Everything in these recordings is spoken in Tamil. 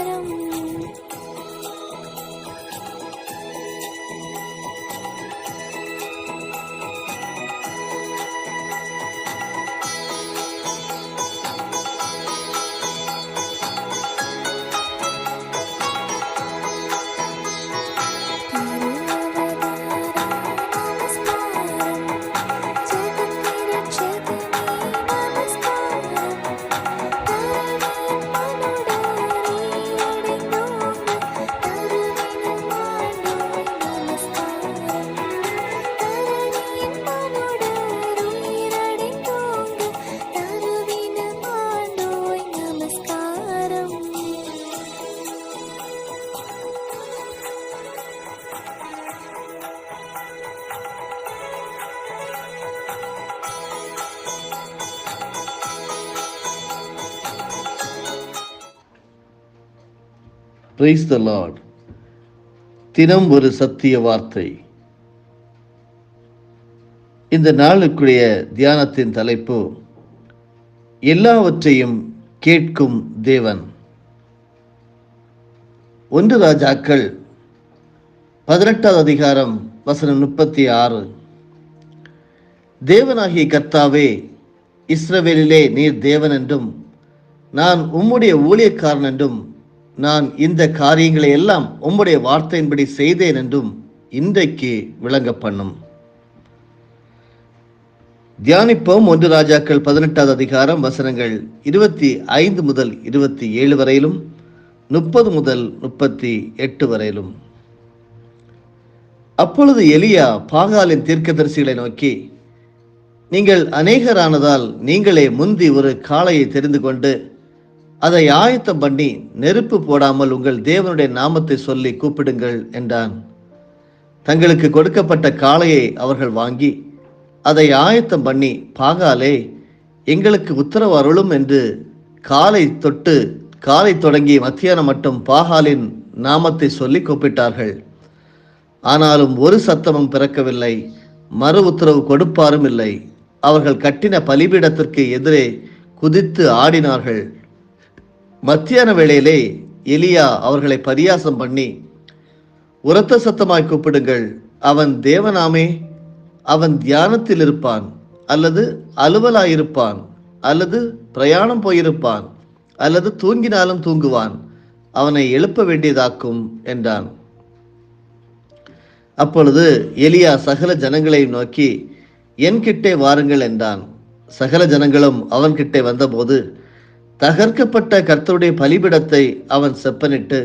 amor. பிரைஸ் த லார்ட் தினம் ஒரு சத்திய வார்த்தை. இந்த நாளுக்குரிய தியானத்தின் தலைப்பு எல்லாவற்றையும் கேட்கும் தேவன். ஒன்று ராஜாக்கள் பதினெட்டாவது அதிகாரம் வசனம் முப்பத்தி ஆறு. தேவனாகிய கர்த்தாவே இஸ்ரவேலிலே நீர் தேவன் என்றும் நான் உம்முடைய ஊழியக்காரன் என்றும் நான் இந்த காரியங்களை எல்லாம் உம்முடைய வார்த்தையின்படி செய்தேன் என்றும் இன்றைக்கு விளங்க பண்ணும். தியானிப்போம். ஒன்று ராஜாக்கள் பதினெட்டாவது அதிகாரம் வசனங்கள் இருபத்தி ஐந்து முதல் இருபத்தி ஏழு வரையிலும் முப்பது முதல் முப்பத்தி எட்டு வரையிலும். அப்பொழுது எலியா பாகாலின் தீர்க்கதரிசிகளை நோக்கி நீங்கள் அநேகரானதால் நீங்களே முந்தி ஒரு காளையை தெரிந்து கொண்டு அதை ஆயத்தம் பண்ணி நெருப்பு போடாமல் உங்கள் தேவனுடைய நாமத்தை சொல்லி கூப்பிடுங்கள் என்றான். தங்களுக்கு கொடுக்கப்பட்ட காளையை அவர்கள் வாங்கி அதை ஆயத்தம் பண்ணி பாகாலே எங்களுக்கு உத்தரவு அருளும் என்று காலை தொட்டு காலை தொடங்கி மத்தியானம் மட்டும் பாகாலின் நாமத்தை சொல்லி கூப்பிட்டார்கள். ஆனாலும் ஒரு சத்தமும் பிறக்கவில்லை மறு உத்தரவு கொடுப்பாரும் இல்லை. அவர்கள் கட்டின பலிபீடத்திற்கு எதிரே குதித்து ஆடினார்கள். மத்தியான வேளையிலே எலியா அவர்களை பரியாசம் பண்ணி உரத்த சத்தமாய் கூப்பிடுங்கள். அவன் தேவனாமே அவன் தியானத்தில் இருப்பான் அல்லது அலுவலாயிருப்பான் அல்லது பிரயாணம் போயிருப்பான் அல்லது தூங்கினாலும் தூங்குவான். அவனை எழுப்ப வேண்டியதாக்கும் என்றான். அப்பொழுது எலியா சகல ஜனங்களையும் நோக்கி என்கிட்டே வாருங்கள் என்றான். சகல ஜனங்களும் அவன்கிட்டே வந்தபோது தகர்க்கப்பட்ட கர்த்தருடைய பலிபிடத்தை அவன் செப்பனிட்டு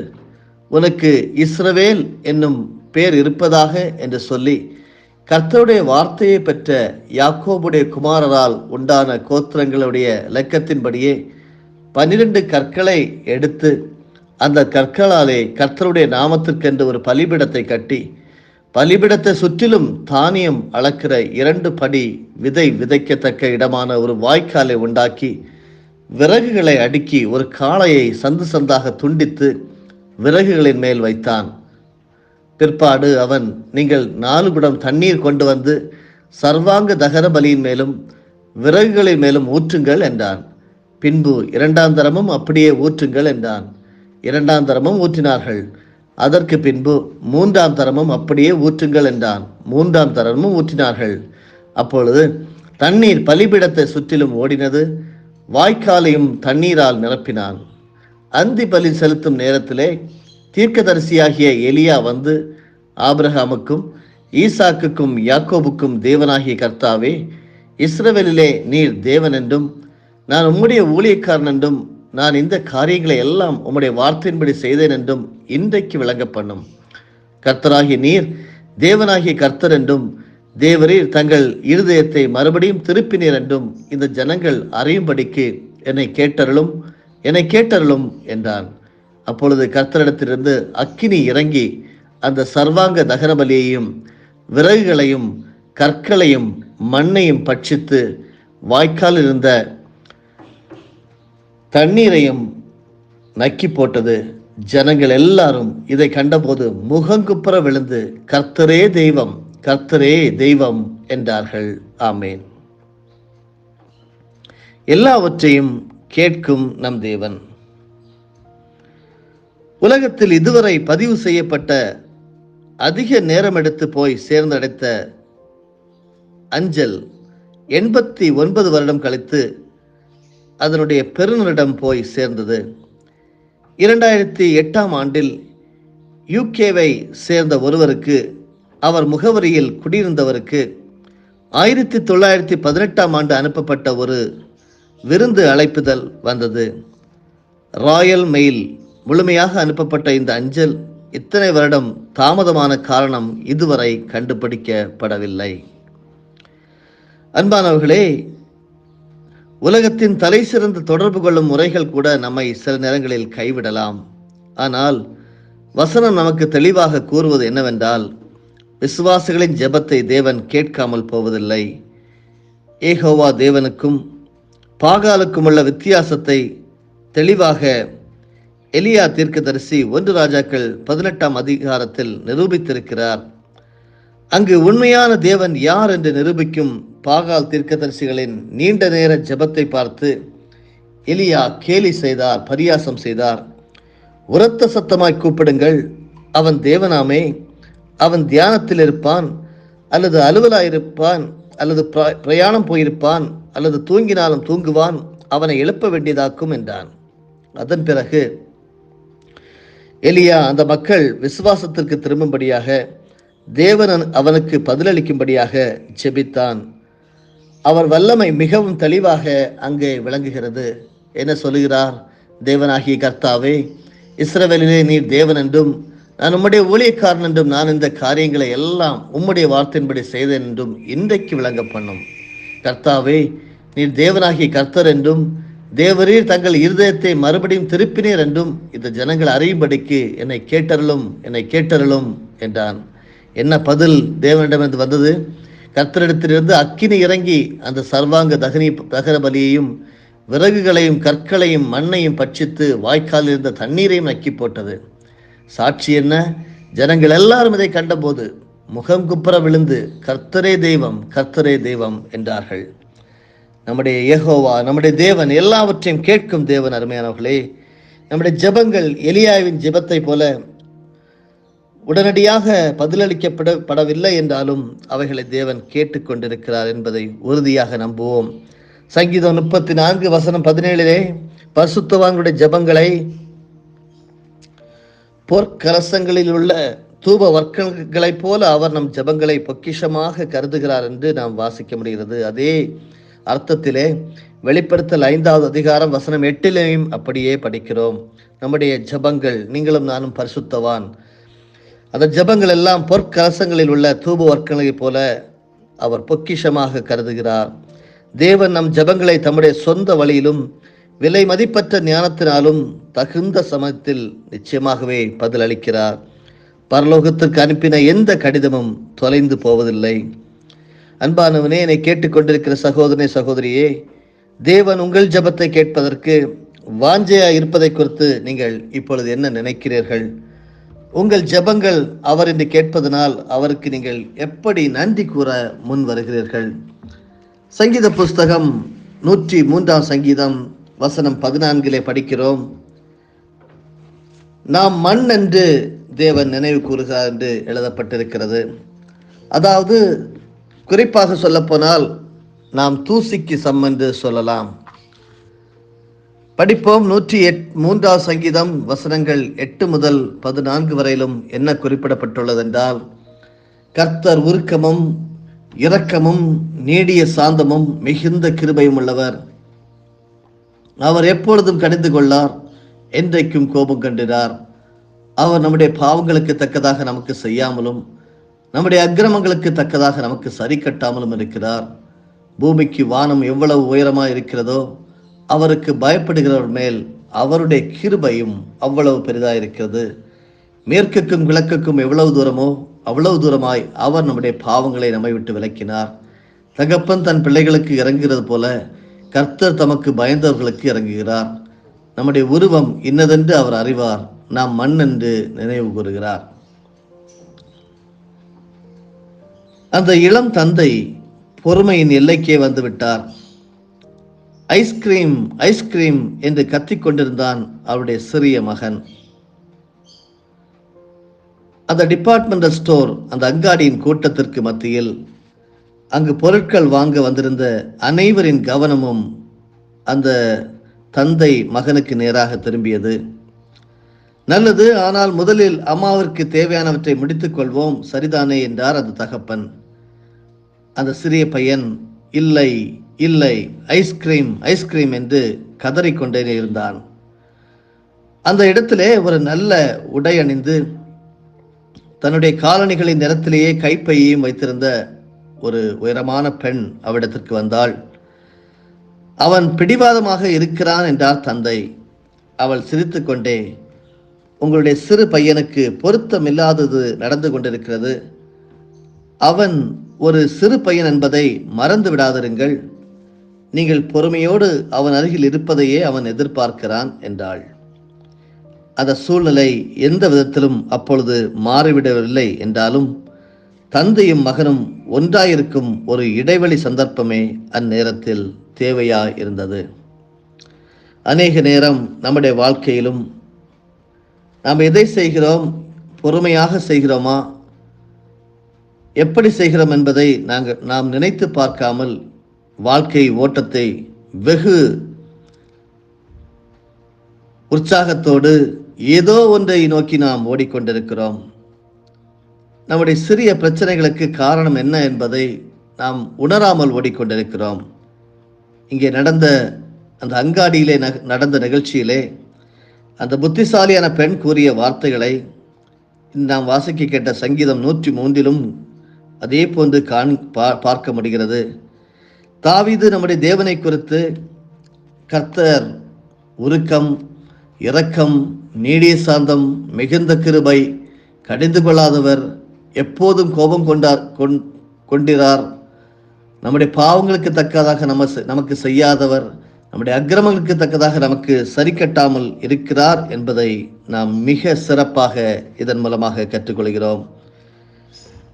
உனக்கு இஸ்ரவேல் என்னும் பேர் இருப்பதாக என்று சொல்லி கர்த்தருடைய வார்த்தையை பெற்ற யாக்கோபுடைய குமாரரால் உண்டான கோத்திரங்களுடைய இலக்கத்தின்படியே பன்னிரண்டு கற்களை எடுத்து அந்த கற்களாலே கர்த்தருடைய நாமத்திற்கென்று ஒரு பலிபிடத்தை கட்டி பலிபிடத்தை சுற்றிலும் தானியம் அளக்கிற இரண்டு படி விதை விதைக்கத்தக்க இடமான ஒரு வாய்க்காலை உண்டாக்கி விறகுகளை அடுக்கி ஒரு காளையை சந்து சந்தாக துண்டித்து விறகுகளின் மேல் வைத்தான். பிற்பாடு அவன் நீங்கள் நாலு குடம் தண்ணீர் கொண்டு வந்து சர்வாங்க தகர பலியின் மேலும் விறகுகளின் மேலும் ஊற்றுங்கள் என்றான். பின்பு இரண்டாம் தரமும் அப்படியே ஊற்றுங்கள் என்றான். இரண்டாம் தரமும் ஊற்றினார்கள். அதற்கு பின்பு மூன்றாம் தரமும் அப்படியே ஊற்றுங்கள் என்றான். மூன்றாம் தரமும் ஊற்றினார்கள். அப்பொழுது தண்ணீர் பலிபிடத்தை சுற்றிலும் ஓடினது. வாய்க்காலையும் தண்ணீரால் நிரப்பினான். அந்தி பலி செலுத்தும் நேரத்திலே தீர்க்கதரிசியாகிய எலியா வந்து ஆபிரகாமுக்கும் ஈசாக்குக்கும் யாக்கோபுக்கும் தேவனாகிய கர்த்தாவே இஸ்ரவேலிலே நீர் தேவன் என்றும் நான் உம்முடைய ஊழியக்காரன் என்றும் நான் இந்த காரியங்களை எல்லாம் உம்முடைய வார்த்தையின்படி செய்தேன் என்றும் இன்றைக்கு விளங்க பண்ணும் கர்த்தராகிய நீர் தேவனாகிய கர்த்தர் என்றும் தேவரீர் தங்கள் இருதயத்தை மறுபடியும் திருப்பினீர் என்றும் இந்த ஜனங்கள் அறியும்படிக்கு என்னை கேட்டருளும் என்னை கேட்டருளும் என்றான். அப்பொழுது கர்த்தரிடத்திலிருந்து அக்கினி இறங்கி அந்த சர்வாங்க தகரபலியையும் விறகுகளையும் கற்களையும் மண்ணையும் பட்சித்து வாய்க்கால் இருந்த தண்ணீரையும் நக்கி போட்டது. ஜனங்கள் எல்லாரும் இதை கண்டபோது முகங்குப்புற விழுந்து கர்த்தரே தெய்வம் கர்த்தரே தெய்வம் என்றார்கள். ஆமேன். எல்லாவற்றையும் கேட்கும் நம் தேவன். உலகத்தில் இதுவரை பதிவு செய்யப்பட்ட அதிக நேரம் எடுத்து போய் சேர்ந்தடைத்த அஞ்சல் எண்பத்தி ஒன்பது வருடம் கழித்து அதனுடைய பெருநரிடம் போய் சேர்ந்தது. இரண்டாயிரத்தி எட்டாம் ஆண்டில் யூகேவை சேர்ந்த ஒருவருக்கு அவர் முகவரியில் குடியிருந்தவருக்கு ஆயிரத்தி தொள்ளாயிரத்தி பதினெட்டாம் ஆண்டு அனுப்பப்பட்ட ஒரு விருந்து அழைப்புதல் வந்தது. ராயல் மெயில் முழுமையாக அனுப்பப்பட்ட இந்த அஞ்சல் இத்தனை வருடம் தாமதமான காரணம் இதுவரை கண்டுபிடிக்கப்படவில்லை. அன்பானவர்களே உலகத்தின் தலை சிறந்த தொடர்பு கொள்ளும் முறைகள் கூட நம்மை சில நேரங்களில் கைவிடலாம். ஆனால் வசனம் நமக்கு தெளிவாக கூறுவது என்னவென்றால் விசுவாசிகளின் ஜெபத்தை தேவன் கேட்காமல் போவதில்லை. ஏகோவா தேவனுக்கும் பாகாலுக்கும் உள்ள வித்தியாசத்தை தெளிவாக எலியா தீர்க்கதரிசி ஒன்று ராஜாக்கள் பதினெட்டாம் அதிகாரத்தில் நிரூபித்திருக்கிறார். அங்கு உண்மையான தேவன் யார் என்று நிரூபிக்கும் பாகால் தீர்க்கதரிசிகளின் நீண்ட நேர ஜெபத்தை பார்த்து எலியா கேலி செய்தார் பரியாசம் செய்தார். உரத்த சத்தமாய் கூப்பிடுங்கள் அவன் தேவனாமே. அவன் தியானத்தில் இருப்பான் அல்லது அலுவலாயிருப்பான் அல்லது பிரயாணம் போயிருப்பான் அல்லது தூங்கினாலும் தூங்குவான் அவனை எழுப்ப வேண்டியதாக்கும் என்றான். அதன் பிறகு எலியா அந்த மக்கள் விசுவாசத்திற்கு திரும்பும்படியாக தேவன் அவனுக்கு பதிலளிக்கும்படியாக ஜெபித்தான். அவர் வல்லமை மிகவும் தெளிவாக அங்கே விளங்குகிறது. என்ன சொல்லுகிறார் தேவனாகிய கர்த்தாவே இஸ்ரவேலிலே நீர் தேவன் என்றும் நான் உம்முடைய ஊழியக்காரன் என்றும் நான் இந்த காரியங்களை எல்லாம் உம்முடைய வார்த்தையின்படி செய்தேன் என்றும் இன்றைக்கு விளங்க பண்ணும். கர்த்தாவே நீர் தேவனாகிய கர்த்தர் என்றும் தேவரீர் தங்கள் இருதயத்தை மறுபடியும் திருப்பினீர் என்றும் இந்த ஜனங்கள் அறியும்படிக்கு என்னை கேட்டருளும் என்னை கேட்டருளும் என்றான். என்ன பதில் தேவனிடமிருந்து வந்தது? கர்த்தரிடத்திலிருந்து அக்கினி இறங்கி அந்த சர்வாங்க தகனி தகர பலியையும் விறகுகளையும் கற்களையும் மண்ணையும் பட்சித்து வாய்க்காலில் இருந்த தண்ணீரையும் நக்கி போட்டது. சாட்சி என்ன? ஜனங்கள் எல்லாரும் இதை கண்டபோது முகம் குப்புற விழுந்து கர்த்தரே தெய்வம் கர்த்தரே தெய்வம் என்றார்கள். நம்முடைய ஏகோவா நம்முடைய தேவன் எல்லாவற்றையும் கேட்கும் தேவன் அருமையானவர்களே நம்முடைய ஜெபங்கள் எலியாவின் ஜபத்தை போல உடனடியாக பதிலளிக்கப்பட படவில்லை என்றாலும் அவைகளை தேவன் கேட்டுக்கொண்டிருக்கிறார் என்பதை உறுதியாக நம்புவோம். சங்கீதம் முப்பத்தி நான்கு வசனம் பதினேழிலே பரிசுத்தவான்களுடைய ஜெபங்களை பொற்கலசங்களில் உள்ள தூப வர்க்கங்களைப் போல அவர் நம் ஜெபங்களை பொக்கிஷமாக கருதுகிறார் என்று நாம் வாசிக்க முடிகிறது. அதே அர்த்தத்திலே வெளிப்படுத்தல் ஐந்தாவது அதிகாரம் வசனம் எட்டிலேயும் அப்படியே படிக்கிறோம். நம்முடைய ஜெபங்கள் நீங்களும் நானும் பரிசுத்தவான். அந்த ஜபங்கள் எல்லாம் பொற்கலசங்களில் உள்ள தூப வர்க்கங்களைப் போல அவர் பொக்கிஷமாக கருதுகிறார். தேவன் நம் ஜெபங்களை தம்முடைய சொந்த வழியிலும் விலை மதிப்பற்ற ஞானத்தினாலும் தகுந்த சமயத்தில் நிச்சயமாகவே பதிலளிக்கிறார். பரலோகத்திற்கு அனுப்பின எந்த கடிதமும் தொலைந்து போவதில்லை. அன்பானவனே என்னை கேட்டுக்கொண்டிருக்கிற சகோதரனை சகோதரியே தேவன் உங்கள் ஜபத்தை கேட்பதற்கு வாஞ்சையா இருப்பதை குறித்து நீங்கள் இப்பொழுது என்ன நினைக்கிறீர்கள்? உங்கள் ஜெபங்கள் அவர் என்று கேட்பதனால் அவருக்கு நீங்கள் எப்படி நன்றி கூற முன் வருகிறீர்கள்? சங்கீத புஸ்தகம் நூற்றி மூன்றாம் சங்கீதம் வசனம் பதினான்கிலே படிக்கிறோம். நாம் மண் என்று தேவன் நினைவு கூறுகிறார் என்று எழுதப்பட்டிருக்கிறது. அதாவது குறிப்பாக சொல்லப்போனால் நாம் தூசிக்கு சம் என்று சொல்லலாம். படிப்போம் நூற்றி எட் மூன்றாவது சங்கீதம் வசனங்கள் எட்டு முதல் பதினான்கு வரையிலும் என்ன குறிப்பிடப்பட்டுள்ளது என்றால் கர்த்தர் உருக்கமும் இரக்கமும் நீடிய சாந்தமும் மிகுந்த கிருபையும் உள்ளவர். அவர் எப்பொழுதும் கடிந்து கொள்ளார் என்றைக்கும் கோபம் கண்டிரார். அவர் நம்முடைய பாவங்களுக்கு தக்கதாக நமக்கு செய்யாமலும் நம்முடைய அக்கிரமங்களுக்கு தக்கதாக நமக்கு சரி கட்டாமலும் இருக்கிறார். பூமிக்கு வானம் எவ்வளவு உயரமாக இருக்கிறதோ அவருக்கு பயப்படுகிறவர் மேல் அவருடைய கிருபையும் அவ்வளவு பெரிதாக இருக்கிறது. மேற்குக்கும் கிழக்குக்கும் எவ்வளவு தூரமோ அவ்வளவு தூரமாய் அவர் நம்முடைய பாவங்களை நம்மை விட்டு விலக்கினார். தகப்பன் தன் பிள்ளைகளுக்கு இறங்குகிறது போல கர்த்தர் தமக்கு பயந்தவர்களுக்கு இறங்குகிறார். நம்முடைய உருவம் இன்னதென்று அவர் அறிவார். நாம் மண் என்று நினைவு கூறுகிறார். அந்த இளம் தந்தை பொறுமையின் எல்லைக்கே வந்துவிட்டார். ஐஸ்கிரீம் ஐஸ்கிரீம் என்று கத்திக் கொண்டிருந்தான் அவருடைய சிறிய மகன். அந்த டிபார்ட்மெண்டல் ஸ்டோர் அந்த அங்காடியின் கூட்டத்திற்கு மத்தியில் அங்கு பொருட்கள் வாங்க வந்திருந்த அனைவரின் கவனமும் அந்த தந்தை மகனுக்கு நேராக திரும்பியது. நல்லது ஆனால் முதலில் அம்மாவிற்கு தேவையானவற்றை முடித்துக் கொள்வோம். சரிதானே என்றார் அந்த தகப்பன். அந்த சிறிய பையன் இல்லை இல்லை ஐஸ்கிரீம் ஐஸ்கிரீம் என்று கதறிக்கொண்டே இருந்தான். அந்த இடத்திலே ஒரு நல்ல உடை அணிந்து தன்னுடைய காலணிகளின் நிறத்திலேயே கைப்பையையும் வைத்திருந்த ஒரு உயரமான பெண் அவ்விடத்திற்கு வந்தாள். அவன் பிடிவாதமாக இருக்கிறான் என்றார் தந்தை. அவள் சிரித்துக்கொண்டே உங்களுடைய சிறு பையனுக்கு பொருத்தமில்லாதது நடந்து கொண்டிருக்கிறது. அவன் ஒரு சிறு பையன் என்பதை மறந்து விடாதிருங்கள். நீங்கள் பொறுமையோடு அவன் அருகில் இருப்பதையே அவன் எதிர்பார்க்கிறான் என்றாள். அந்த சூழ்நிலை எந்த விதத்திலும் அப்பொழுது மாறிவிடவில்லை என்றாலும் தந்தையும் மகனும் ஒன்றாயிருக்கும் ஒரு இடைவெளி சந்தர்ப்பமே அந்நேரத்தில் தேவையா இருந்தது அநேக நேரம் நம்முடைய வாழ்க்கையிலும் நாம் எதை செய்கிறோம் பொறுமையாக செய்கிறோமா எப்படி செய்கிறோம் என்பதை நாங்கள் நாம் நினைத்து பார்க்காமல் வாழ்க்கை ஓட்டத்தை வெகு உற்சாகத்தோடு ஏதோ ஒன்றை நோக்கி நாம் ஓடிக்கொண்டிருக்கிறோம். நம்முடைய சிறிய பிரச்சனைகளுக்கு காரணம் என்ன என்பதை நாம் உணராமல் ஓடிக்கொண்டிருக்கிறோம். இங்கே நடந்த அந்த அங்காடியிலே நக- நடந்த நிகழ்ச்சியிலே அந்த புத்திசாலியான பெண் கூறிய வார்த்தைகளை நாம் வாசிக்க கேட்ட சங்கீதம் நூற்றி மூன்றிலும் அதே போன்று காண் பா- பார்க்க முடிகிறது. தாவிது நம்முடைய தேவனை குறித்து கர்த்தர் உருக்கம் இரக்கம் நீடிய சாந்தம் மிகுந்த கிருபை கடிந்து கொள்ளாதவர் எப்போதும் கோபம் கொண்டார் கொண்- கொண்டிறார் நம்முடைய பாவங்களுக்கு தக்கதாக நம்ம செ- நமக்கு செய்யாதவர் நம்முடைய அக்கிரமங்களுக்கு தக்கதாக நமக்கு சரி கட்டாமல் இருக்கிறார் என்பதை நாம் மிக சிறப்பாக இதன் மூலமாக கற்றுக்கொள்கிறோம்.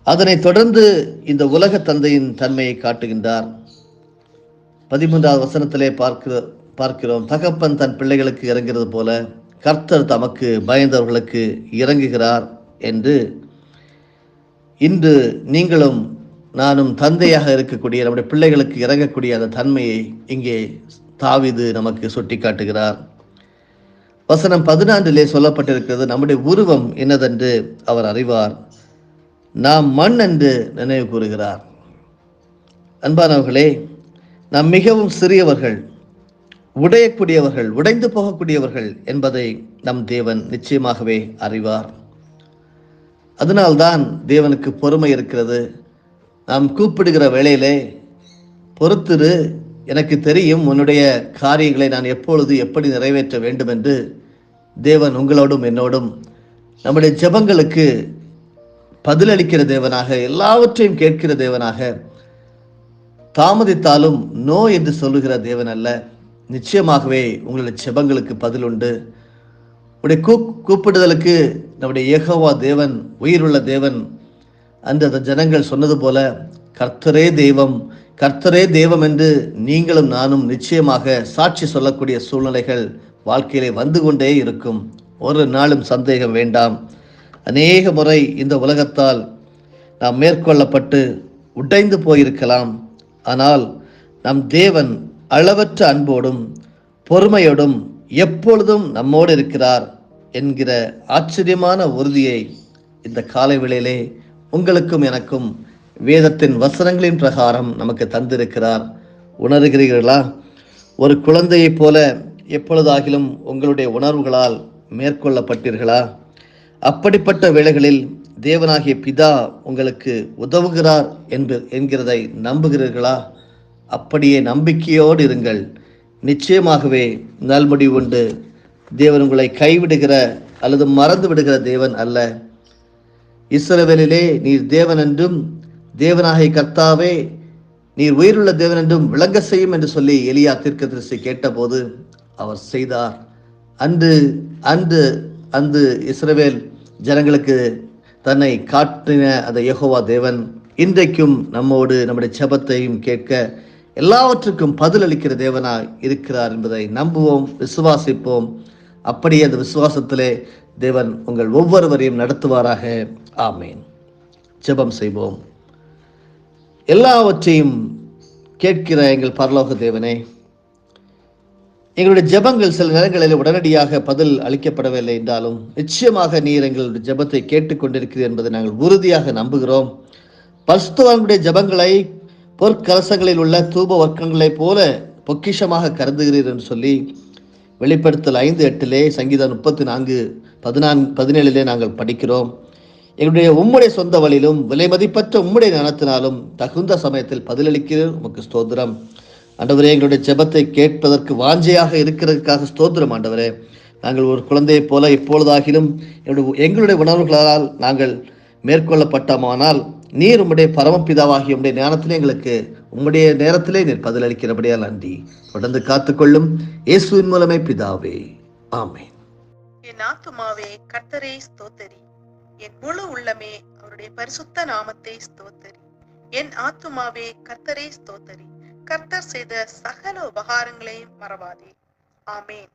அதனைத் தொடர்ந்து இந்த உலக தந்தையின் தன்மையை காட்டுகின்றார். பதிமூன்றாவது வசனத்திலே பார்க்கிற பார்க்கிறோம் தகப்பன் தன் பிள்ளைகளுக்கு இறங்கிறது போல கர்த்தர் தமக்கு பயந்தவர்களுக்கு இறங்குகிறார் என்று இன்று நீங்களும் நானும் தந்தையாக இருக்கக்கூடிய நம்முடைய பிள்ளைகளுக்கு இறங்கக்கூடிய அந்த தன்மையை இங்கே தாவிது நமக்கு சுட்டிக்காட்டுகிறார். வசனம் பதினான்கிலே சொல்லப்பட்டிருக்கிறது நம்முடைய உருவம் என்னதென்று அவர் அறிவார். நாம் மண் என்று நினைவு கூறுகிறார். அன்பானவர்களே நாம் மிகவும் சிறியவர்கள் உடையக்கூடியவர்கள் உடைந்து போகக்கூடியவர்கள் என்பதை நம் தேவன் நிச்சயமாகவே அறிவார். அதனால்தான் தேவனுக்கு பொறுமை இருக்கிறது. நாம் கூப்பிடுகிற வேளையிலே பொறுத்திரு எனக்கு தெரியும் உன்னுடைய காரியங்களை நான் எப்பொழுது எப்படி நிறைவேற்ற வேண்டும் என்று தேவன் உங்களோடும் என்னோடும் நம்முடைய ஜெபங்களுக்கு பதிலளிக்கிற தேவனாக எல்லாவற்றையும் கேட்கிற தேவனாக தாமதித்தாலும் நோ என்று சொல்லுகிற தேவன் அல்ல. நிச்சயமாகவே உங்களுடைய ஜெபங்களுக்கு பதில் உண்டு உடைய கூப் கூப்பிடுதலுக்கு நம்முடைய ஏகோவா தேவன் உயிருள்ள தேவன். அந்த அந்த ஜனங்கள் சொன்னது போல கர்த்தரே தெய்வம் கர்த்தரே தெய்வம் என்று நீங்களும் நானும் நிச்சயமாக சாட்சி சொல்லக்கூடிய சூழ்நிலைகள் வாழ்க்கையிலே வந்து கொண்டே இருக்கும். ஒரு நாளும் சந்தேகம் வேண்டாம். அநேக முறை இந்த உலகத்தால் நாம் மேற்கொள்ளப்பட்டு உடைந்து போயிருக்கலாம். ஆனால் நம் தேவன் அளவற்ற அன்போடும் பொறுமையோடும் எப்பொழுதும் நம்மோடு இருக்கிறார் என்கிற ஆச்சரியமான உறுதியை இந்த காலை வேளையிலே உங்களுக்கும் எனக்கும் வேதத்தின் வசனங்களின் பிரகாரம் நமக்கு தந்திருக்கிறார். உணர்கிறீர்களா? ஒரு குழந்தையைப் போல எப்பொழுதாகிலும் உங்களுடைய உணர்வுகளால் மேற்கொள்ளப்பட்டீர்களா? அப்படிப்பட்ட வேளைகளில் தேவனாகிய பிதா உங்களுக்கு உதவுகிறார் என்று என்கிறதை நம்புகிறீர்களா? அப்படியே நம்பிக்கையோடு இருங்கள். நிச்சயமாகவே நல்முடிவு உண்டு. தேவன் உங்களை கைவிடுகிற அல்லது மறந்து விடுகிற தேவன் அல்ல. இஸ்ரவேலிலே நீர் தேவன் என்றும் தேவனாகிய கர்த்தாவே நீர் உயிருள்ள தேவன் என்றும் விளங்க செய்யும் என்று சொல்லி எலியா தீர்க்கதரிசி கேட்டபோது அவர் செய்தார். அன்று அன்று அன்று இஸ்ரவேல் ஜனங்களுக்கு தன்னை காட்டின அந்த யகோவா தேவன். இன்றைக்கும் நம்மோடு நம்முடைய செபத்தையும் கேட்க எல்லாவற்றுக்கும் பதிலளிக்கிற தேவனாய் இருக்கிறார் என்பதை நம்புவோம் விசுவாசிப்போம். அப்படியே அந்த விசுவாசத்திலே தேவன் உங்கள் ஒவ்வொருவரையும் நடத்துவாராக. ஆமேன். ஜெபம் செய்வோம். எல்லாவற்றையும் கேட்கிற எங்கள் பரலோக தேவனே எங்களுடைய ஜெபங்கள் சில நேரங்களில் உடனடியாக பதில் அளிக்கப்படவில்லை என்றாலும் நிச்சயமாக நீர் எங்களுடைய ஜெபத்தை கேட்டுக்கொண்டிருக்கிறீர் என்பதை நாங்கள் உறுதியாக நம்புகிறோம். பரிசுத்தவான்களுடைய ஜெபங்களை பொற்கலசங்களில் உள்ள தூப வர்க்கங்களைப் போல பொக்கிஷமாக கருதுகிறீர் என்று சொல்லி வெளிப்படுத்தல் ஐந்து எட்டிலே சங்கீதம் முப்பத்தி நான்கு பதினான்கு பதினேழிலே நாங்கள் படிக்கிறோம். எங்களுடைய உம்முடைய சொந்த வழியிலும் விலைமதிப்பற்ற உம்முடைய ஞானத்தினாலும் தகுந்த சமயத்தில் பதிலளிக்கிறீர். உமக்கு ஸ்தோத்திரம். ஆண்டவரே எங்களுடைய ஜெபத்தை கேட்பதற்கு வாஞ்சையாக இருக்கிறதுக்காக ஸ்தோத்திரம் ஆண்டவரே. நாங்கள் ஒரு குழந்தையைப் போல இப்பொழுதாகிலும் எங்களுடைய எங்களுடைய உணர்வுகளால் நாங்கள் மேற்கொள்ளப்பட்டோமானால் நீர் உம்முடைய பரமபிதாவாகிய உம்முடைய ஞானத்திலே எங்களுக்கு உம்முடைய நேரத்திலே நீர் பதிலளிக்கிறபடியால் நன்றி. தொடர்ந்து காத்துக்கொள்ளும் இயேசுவின் மூலமே பிதாவே. ஆமே என் ஆத்துமாவே கர்த்தரை ஸ்தோத்தரி. என் முழு உள்ளமே அவருடைய பரிசுத்த நாமத்தை ஸ்தோத்தரி. என் ஆத்துமாவே கர்த்தரை ஸ்தோத்தரி. கர்த்தர் செய்த சகல உபகாரங்களையும் மறவாதே. ஆமேன்.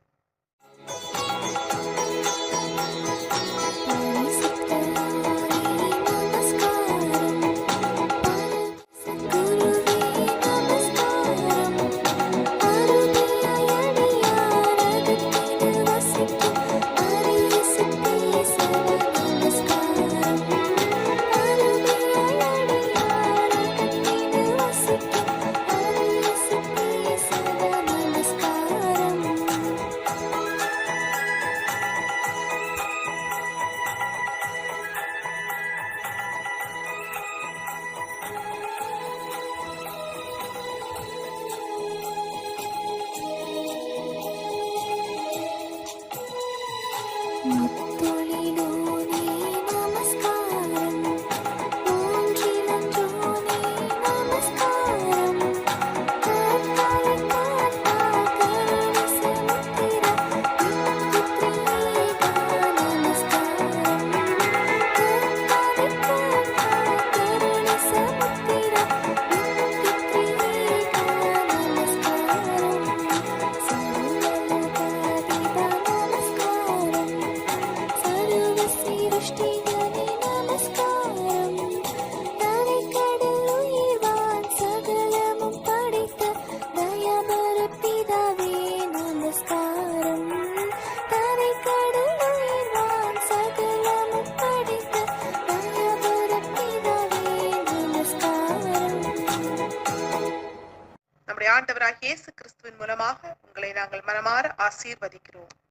மூலமாக உங்களை நாங்கள் மனமாற ஆசீர்வதிக்கிறோம்.